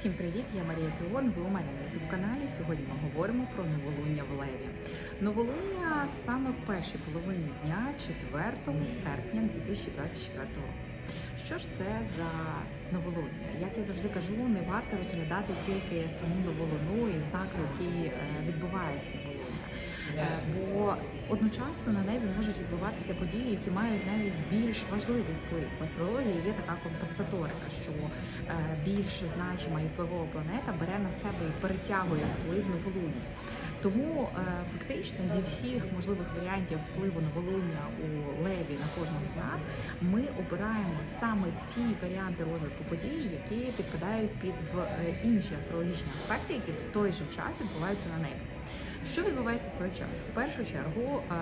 Всім привіт! Я Марія Піон. Ви у мене на youtube каналі. Сьогодні ми говоримо про новолуння в Леві. Новолуння саме в першій половині дня, 4 серпня 2024 року. Що ж це за новолуння? Як я завжди кажу, не варто розглядати тільки саму новолуну і знаки, які відбувається на новолуння. Е, Бо одночасно на небі можуть відбуватися події, які мають навіть більш важливий вплив. В астрології є така компенсаторика, що е, більше значима і впливова планета бере на себе і перетягує вплив новолуння. Тому е, фактично зі всіх можливих варіантів впливу новолуння у леві на кожного з нас ми обираємо саме ті варіанти розвитку подій, які підпадають під в інші астрологічні аспекти, які в той же час відбуваються на небі. Що відбувається в той час? В першу чергу е,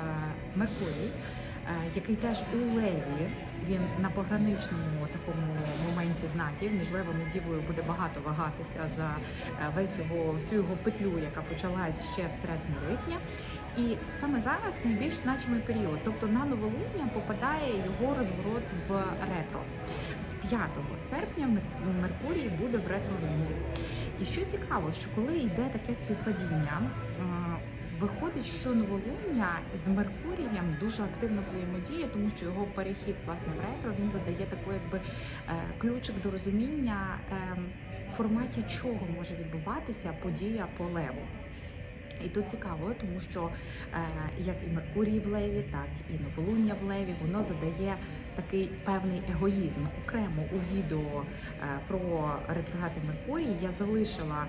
Меркурій, е, який теж у Леві, він на пограничному такому моменті знаків між левом і дівою буде багато вагатися за е, весь його всю його петлю, яка почалась ще всередині липня. І саме зараз найбільш значимий період, тобто на новолуння попадає його розворот в ретро. З 5 серпня Меркурій буде в ретро-русі. І що цікаво, що коли йде таке співпадіння, виходить, що новолуння з Меркурієм дуже активно взаємодіє, тому що його перехід власне в ретро він задає таку, якби е, ключик до розуміння, е, в форматі чого може відбуватися подія по леву. І тут цікаво, тому що е, як і Меркурій в Леві, так і новолуння в Леві, воно задає такий певний егоїзм. Окремо у відео е, про ретроградний Меркурій я залишила.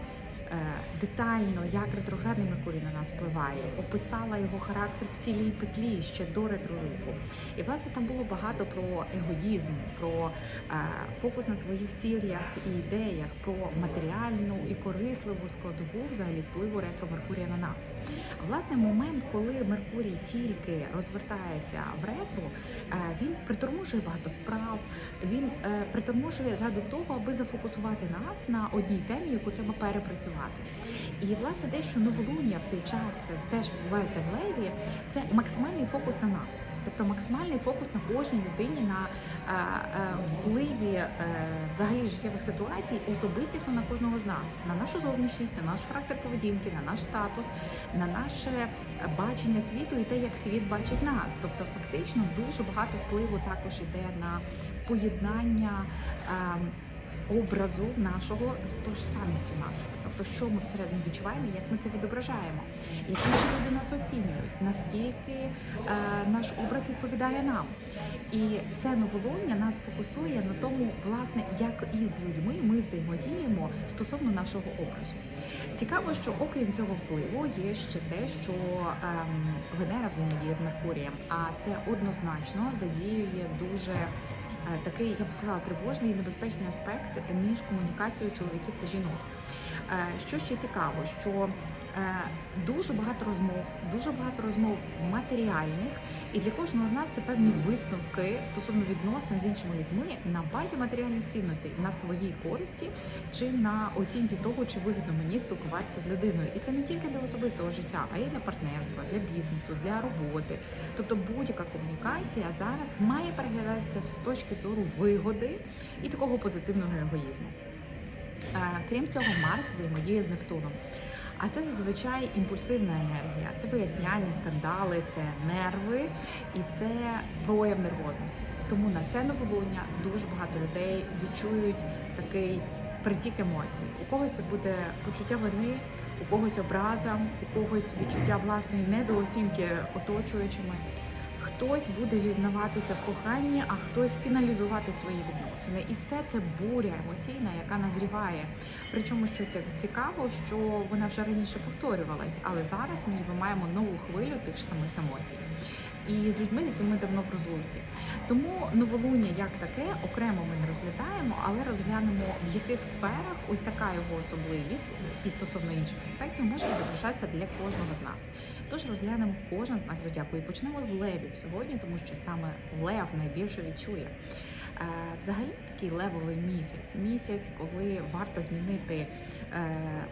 Е, Детально, як ретроградний Меркурій на нас впливає, описала його характер в цілій петлі ще до ретроруху. І власне там було багато про егоїзм, про е, фокус на своїх цілях і ідеях, про матеріальну і корисливу складову взагалі впливу ретро Меркурія на нас. Власне, момент, коли Меркурій тільки розвертається в ретро, е, він приторможує багато справ. Він приторможує ради того, аби зафокусувати нас на одній темі, яку треба перепрацювати. І власне те, що новолуння в цей час теж відбувається в леві, це максимальний фокус на нас, тобто максимальний фокус на кожній людині на е, е, впливі е, взагалі життєвих ситуацій, особистісно на кожного з нас, на нашу зовнішність, на наш характер поведінки, на наш статус, на наше бачення світу і те, як світ бачить нас. Тобто, фактично, дуже багато впливу також іде на поєднання. е, Образу нашого з самістю нашою, тобто, що ми всередині відчуваємо, як ми це відображаємо, які ж люди нас оцінюють, наскільки е, наш образ відповідає нам. І це новолуння нас фокусує на тому, власне, як із людьми ми взаємодіємо стосовно нашого образу. Цікаво, що окрім цього впливу є ще те, що ем, Венера взаємодіє з Меркурієм, а це однозначно задіює дуже е, такий, я б сказала, тривожний і небезпечний аспект між комунікацією чоловіків та жінок. Е, Що ще цікаво, що е, дуже багато розмов, дуже багато розмов матеріальних, і для кожного з нас це певні висновки стосовно відносин з іншими людьми на базі матеріальних цінностей на своїй користі чи на оцінці того, чи вигідно мені спілкуватися з людиною. І це не тільки для особистого життя, а й для партнерства, для бізнесу, для роботи. Тобто будь-яка комунікація зараз має переглядатися з точки зору вигоди і такого позитивного егоїзму. Е, Крім цього, Марс взаємодіє з Нептуном. А це зазвичай імпульсивна енергія, це виясняння, скандали, це нерви і це прояв нервозності. Тому на це новолуння дуже багато людей відчують такий притік емоцій. У когось це буде почуття вини, у когось образа, у когось відчуття власної недооцінки оточуючими. Хтось буде зізнаватися в коханні, а хтось фіналізувати свої відносини. І все це буря емоційна, яка назріває. Причому, що це цікаво, що вона вже раніше повторювалась, але зараз ми ніби маємо нову хвилю тих ж самих емоцій. І з людьми, з якими ми давно в розлуці. Тому новолуння як таке окремо ми не розглядаємо, але розглянемо в яких сферах ось така його особливість і стосовно інших аспектів може відображатися для кожного з нас. Тож розглянемо кожен знак зодіаку і почнемо з левів сьогодні, тому що саме лев найбільше відчує. Взагалі такий левовий місяць. Місяць, коли варто змінити е,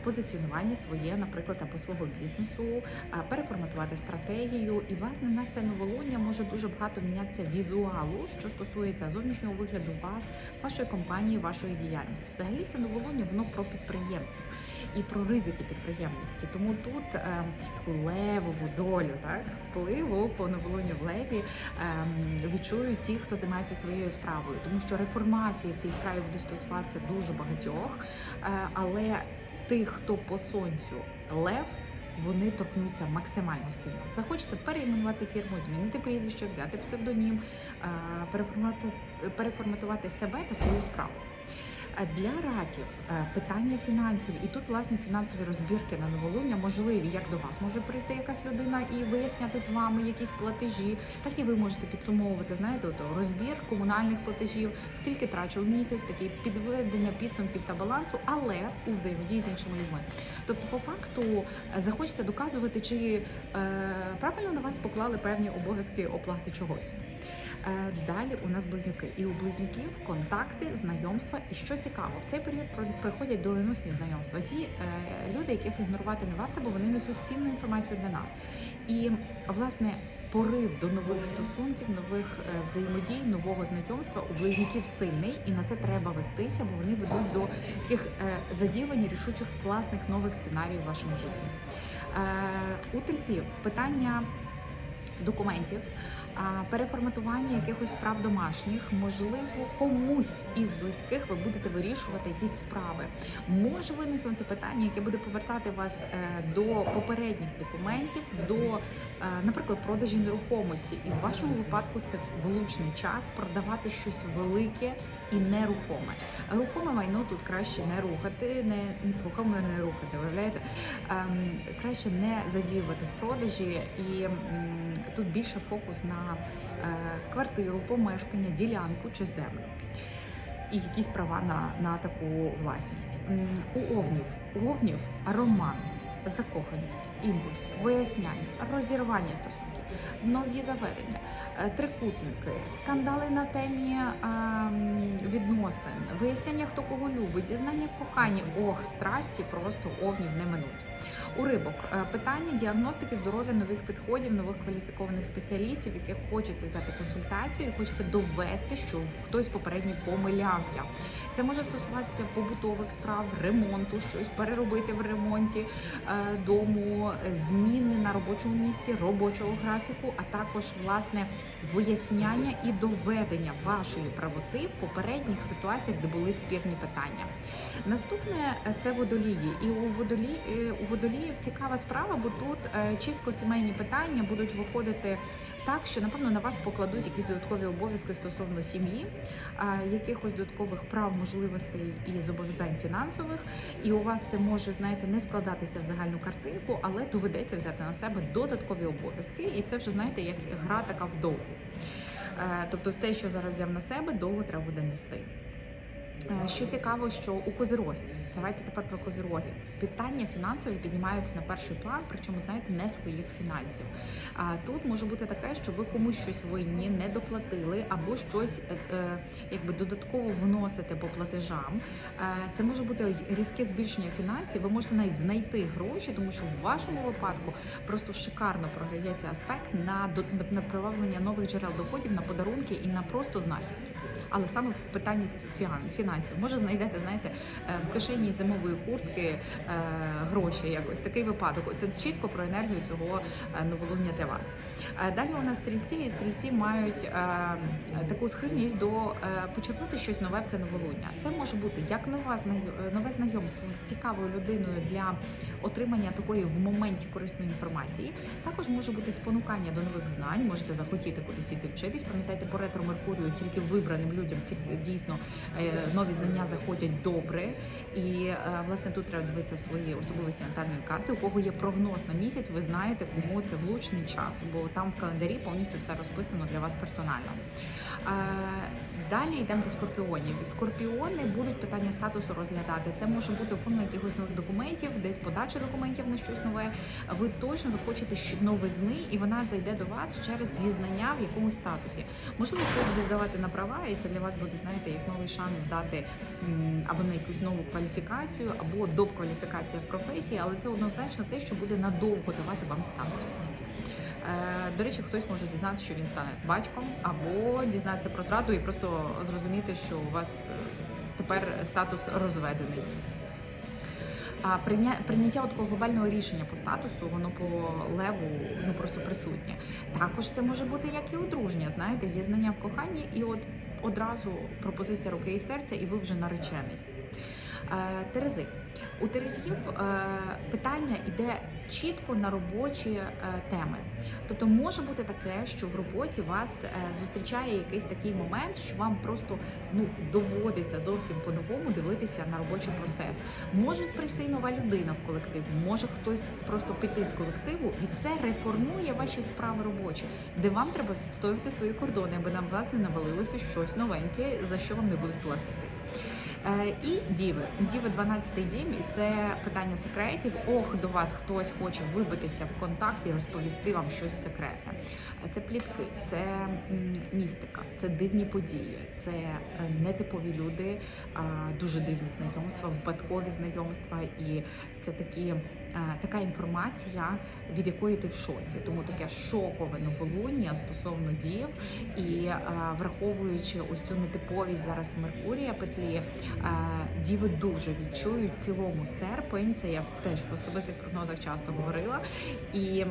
позиціонування своє, наприклад, або свого бізнесу, переформатувати стратегію. І власне на це новолуння може дуже багато мінятися візуалу, що стосується зовнішнього вигляду вас, вашої компанії, вашої діяльності. Взагалі це новолуння воно про підприємців і про ризики підприємницькі. Тому тут е, таку левову долю, так впливу по новолунню в леві ем, відчують ті, хто займається своєю справою, тому що реформації в цій справі буде стосуватися дуже багатьох, е, але тих, хто по сонцю лев. Вони торкнуться максимально сильно. Захочеться перейменувати фірму, змінити прізвище, взяти псевдонім, е, переформатувати себе та свою справу. Для раків е, питання фінансів, і тут власне фінансові розбірки на новолуння можливі. Як до вас може прийти якась людина і виясняти з вами якісь платежі, так і ви можете підсумовувати. Знаєте, ото розбір комунальних платежів, скільки трачу в місяць, такі підведення підсумків та балансу, але у взаємодії з іншими людьми. Тобто, по факту е, захочеться доказувати, чи е, правильно на вас поклали певні обов'язки оплати чогось. Е, Далі у нас близнюки, і у близнюків контакти, знайомства. І що цікаво, в цей період приходять доленосні знайомства. Ті е, люди, яких ігнорувати не варто, бо вони несуть цінну інформацію для нас. І власне порив до нових стосунків, нових е, взаємодій, нового знайомства у близнюків сильний, і на це треба вестися, бо вони ведуть до таких е, задіювань рішучих класних нових сценаріїв в вашому житті. Е, У тельців питання документів, переформатування якихось справ домашніх, можливо, комусь із близьких ви будете вирішувати якісь справи. Може виникнути питання, яке буде повертати вас е, до попередніх документів, до, е, наприклад, продажі нерухомості. І в вашому випадку це влучний час продавати щось велике і нерухоме. Рухоме майно тут краще не рухати, не рухоме не рухати. Виявляєте, ем, краще не задіювати в продажі, і тут більше фокус на е, квартиру, помешкання, ділянку чи землю. І якісь права на, на таку власність. У овнів, у овнів роман, закоханість, імпульс, виясняння, розірвання стосунків, нові заведення, е, трикутники, скандали на темі відносин, виясняння, хто кого любить, дізнання в коханні. Ох, страсті просто овнів не минуть. У рибок е, питання діагностики здоров'я нових підходів, нових кваліфікованих спеціалістів, яких хочеться взяти консультацію, хочеться довести, що хтось попередньо помилявся. Це може стосуватися побутових справ, ремонту, щось переробити в ремонті е, дому, зміни на робочому місці, робочого графіку, а також власне виясняння і доведення вашої правоти в попередніх ситуаціях, де були спірні питання. Наступне е, це водолії, і у водолі е, у водоліїв цікава справа, бо тут е, чітко сімейні питання будуть виходити так, що напевно на вас покладуть якісь додаткові обов'язки стосовно сім'ї, якихось додаткових прав, можливостей і зобов'язань фінансових. І у вас це може знаєте не складатися в загальну картинку, але доведеться взяти на себе додаткові обов'язки, це вже знаєте як гра така вдовго. Е, Тобто те, що зараз взяв на себе, довго треба буде нести. Е, Що цікаво, що у козирогів, давайте тепер про козирогів. Питання фінансові піднімаються на перший план, причому знаєте, не своїх фінансів. А тут може бути таке, що ви комусь щось винні, не доплатили, або щось е, е, якби додатково вносите по платежам. Це може бути різке збільшення фінансів. Ви можете навіть знайти гроші, тому що в вашому випадку просто шикарно програється аспект на на приваблення нових джерел доходів, на подарунки і на просто знахідки. Але саме в питанні фінансів може знайдете, знаєте, е, в кишені зимової куртки е, гроші. Якось такий випадок. Це чітко про енергію цього е, новолуння для вас. Далі у нас стрільці, і стрільці мають таку схильність до почерпнути щось нове в це новолуння. Це може бути як нова нове знайомство з цікавою людиною для отримання такої в моменті корисної інформації. Також може бути спонукання до нових знань. Можете захотіти кудись іти вчитись. Пам'ятайте, по ретро Меркурію тільки вибраним людям ці дійсно е, нові знання заходять добре. І е, власне тут треба дивитися свої особливості натальної карти. У кого є прогноз на місяць, ви знаєте, кому це влучний час, бо там в календарі повністю все розписано для вас персонально. Далі йдемо до скорпіонів. Скорпіони будуть питання статусу розглядати. Це може бути оформлення якихось нових документів, десь подача документів на щось нове. Ви точно захочете новизни, і вона зайде до вас через зізнання в якомусь статусі. Можливо, хтось буде здавати на права, і це для вас буде знаєте як новий шанс здати або на якусь нову кваліфікацію, або допкваліфікація в професії, але це однозначно те, що буде надовго давати вам статусність. Е, До речі, хтось може дізнатися, що він стане батьком, або дізнатися про зраду і просто зрозуміти, що у вас е, тепер статус розведений. А прийняття такого глобального рішення по статусу, воно по леву ну просто присутнє. Також це може бути як і одруження, знаєте, зізнання в коханні, і от одразу пропозиція руки і серця, і ви вже наречений. Е, Терези. У Терезів питання йде чітко на робочі е, теми. Тобто може бути таке, що в роботі вас е, зустрічає якийсь такий момент, що вам просто ну доводиться зовсім по-новому дивитися на робочий процес. Може прийти нова людина в колектив, може хтось просто піти з колективу, і це реформує ваші справи робочі, де вам треба відстоювати свої кордони, аби на вас не навалилося щось новеньке, за що вам не будуть платити. Е, І діви. Діви 12-й дім, і це питання секретів. Ох, до вас хтось хоче вибитися в контакт і розповісти вам щось секретне. Це плітки, це містика, це дивні події, це е, нетипові люди, дуже дивні знайомства, випадкові знайомства, і це такі. Е, Така інформація, від якої ти в шоці, тому таке шокове новолуння стосовно дів, і е, враховуючи ось цю нетиповість зараз Меркурія петлі, Е, Діви дуже відчують цілому серпень. Це я теж в особистих прогнозах часто говорила. І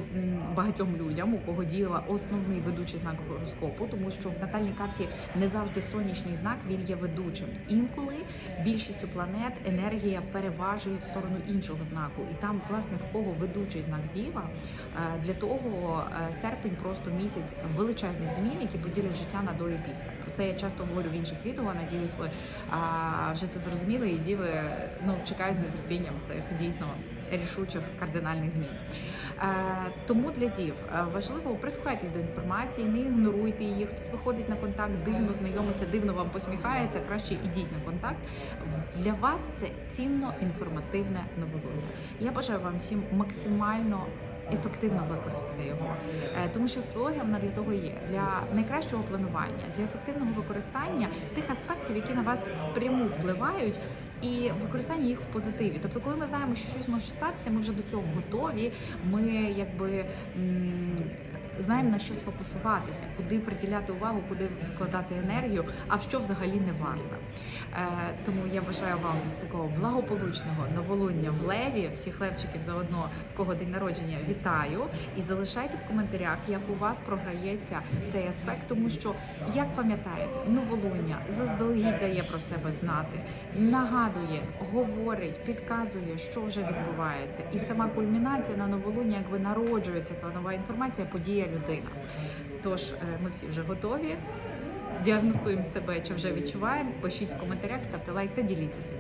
багатьом людям, у кого діва основний ведучий знак гороскопу, тому що в натальній карті не завжди сонячний знак він є ведучим. Інколи більшістю планет енергія переважує в сторону іншого знаку, і там, власне, в кого ведучий знак діва, е, для того е, серпень просто місяць величезних змін, які поділять життя на до і після. Про це я часто говорю в інших відео. Надіюсь, ви вже це зрозуміли, і діви ну чекають з нетерпінням цих дійсно рішучих кардинальних змін. Е, тому для дів е, важливо прислухайтесь до інформації, не ігноруйте її. Хтось виходить на контакт, дивно знайомиться, дивно вам посміхається. Краще ідіть на контакт. Для вас це цінно інформативне новолуння. Я бажаю вам всім максимально. Ефективно використати його, Е, тому що астрологія вона для того є для найкращого планування, для ефективного використання тих аспектів, які на вас впряму впливають, і використання їх в позитиві. Тобто, коли ми знаємо, що щось може статися, ми вже до цього готові. Ми якби. Знаємо на що сфокусуватися, куди приділяти увагу, куди вкладати енергію, а в що взагалі не варто. Е, тому я бажаю вам такого благополучного новолуння в леві. Всіх левчиків заодно в кого день народження вітаю і залишайте в коментарях, як у вас програється цей аспект, тому що як пам'ятаєте, новолуння заздалегідь дає про себе знати, нагадує, говорить, підказує, що вже відбувається, і сама кульмінація на новолуння, якби народжується та нова інформація, подія людина. Тож е, ми всі вже готові. Діагностуємо себе чи вже відчуваємо. Пишіть в коментарях, ставте лайк та діліться цим.